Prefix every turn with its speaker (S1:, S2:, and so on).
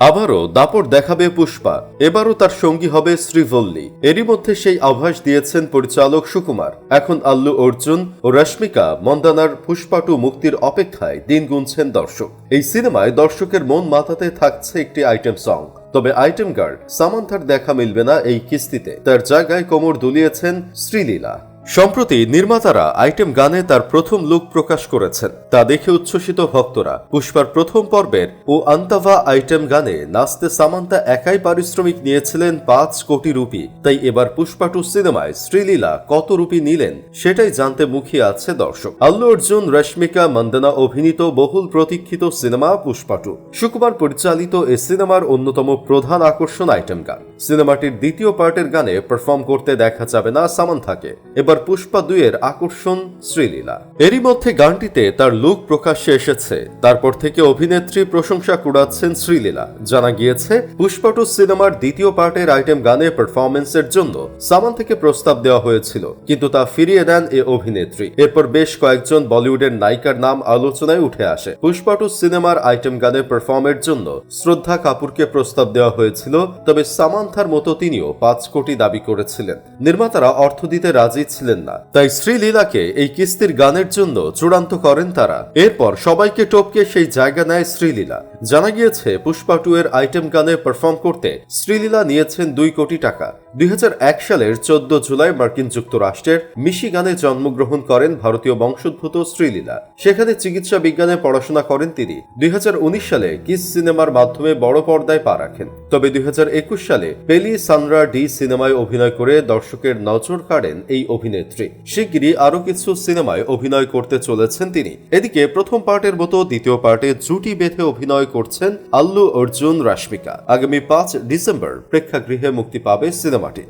S1: আবারও দাপট দেখাবে পুষ্পা। এবারও তার সঙ্গী হবে শ্রীভল্লী। এরই মধ্যে সেই আভাস দিয়েছেন পরিচালক সুকুমার। এখন আল্লু অর্জুন ও রশ্মিকা মন্দানার পুষ্পা টু মুক্তির অপেক্ষায় দিন গুনছেন দর্শক। এই সিনেমায় দর্শকের মন মাথাতে থাকছে একটি আইটেম সং। তবে আইটেম গার্ড সামান্থার দেখা মিলবে না এই কিস্তিতে। তার জায়গায় কোমর দুলিয়েছেন শ্রীলীলা। সম্প্রতি নির্মাতারা আইটেম গানে তার প্রথম লুক প্রকাশ করেছেন। তা দেখে উচ্ছ্বসিত ভক্তরা পুষ্পার প্রথম পর্বের ও আন্তাভা আইটেম গানে নাচতে সামান্তা একাই পারিশ্রমিক নিয়েছিলেন পাঁচ কোটি রুপি। তাই এবার পুষ্পা টু সিনেমায় শ্রীলীলা কত রুপি নিলেন সেটাই জানতে মুখিয়ে আছে দর্শক। আল্লু অর্জুন, রশ্মিকা, মন্দনা অভিনীত বহুল প্রতীক্ষিত সিনেমা পুষ্পা টু সুকুমার পরিচালিত এ সিনেমার অন্যতম প্রধান আকর্ষণ আইটেম গান। সিনেমাটির দ্বিতীয় পার্টের গানে পারফর্ম করতে দেখা যাবে না সামান্থাকে। এবার পুষ্পা দুইয়ের আকর্ষণ শ্রীলীলা। এরই মধ্যে গানটিতে তার লুক প্রকাশ্যে এসেছে। তারপর থেকে অভিনেত্রী প্রশংসা কুড়াচ্ছেন শ্রীলীলা। জানা গিয়েছে, পুষ্পা টু সিনেমার দ্বিতীয় পার্টের আইটেম গানে পারফরমেন্সের জন্য সামান থেকে প্রস্তাব দেওয়া হয়েছিল, কিন্তু তা ফিরিয়ে দেন এ অভিনেত্রী। এরপর বেশ কয়েকজন বলিউডের নায়িকার নাম আলোচনায় উঠে আসে। পুষ্পা টু সিনেমার আইটেম গানে পারফর্মের জন্য শ্রদ্ধা কাপুরকে প্রস্তাব দেওয়া হয়েছিল, তবে সামান্থার মতো তিনিও পাঁচ কোটি দাবি করেছিলেন। নির্মাতারা অর্থ দিতে রাজি ছিলেন না। তাই শ্রীলীলাকে এই কিস্তির গানের জন্য চূড়ান্ত করেন তারা। এরপর সবাইকে টপকে সেই জায়গা নেয় শ্রীলীলা। জানা গিয়েছে, পুষ্পা টু এর আইটেম গানে পারফর্ম করতে শ্রীলীলা নিয়েছেন দুই কোটি টাকা। দুই হাজার এক সালের চোদ্দ জুলাই মার্কিন যুক্তরাষ্ট্রের মিশিগানে জন্মগ্রহণ করেন ভারতীয় বংশোদ্ভূত শ্রীলীলা। সেখানে চিকিৎসা বিজ্ঞানে পড়াশোনা করেন তিনি। দুই সালে কিস সিনেমার মাধ্যমে বড় পর্দায় পা রাখেন। তবে দুই হাজার একুশ সালে পেলি সানরা ডি সিনেমায় অভিনয় করে দর্শকের নজর কাড়েন এই অভিনেত্রী। শিগগিরই আরও কিছু সিনেমায় অভিনয় করতে চলেছেন তিনি। এদিকে প্রথম পার্টের মতো দ্বিতীয় পার্টে জুটি বেঁধে অভিনয় করছেন আল্লু অর্জুন রাশমিকা। আগামী পাঁচ ডিসেম্বর প্রেক্ষাগৃহে মুক্তি পাবে সিনেমাটি।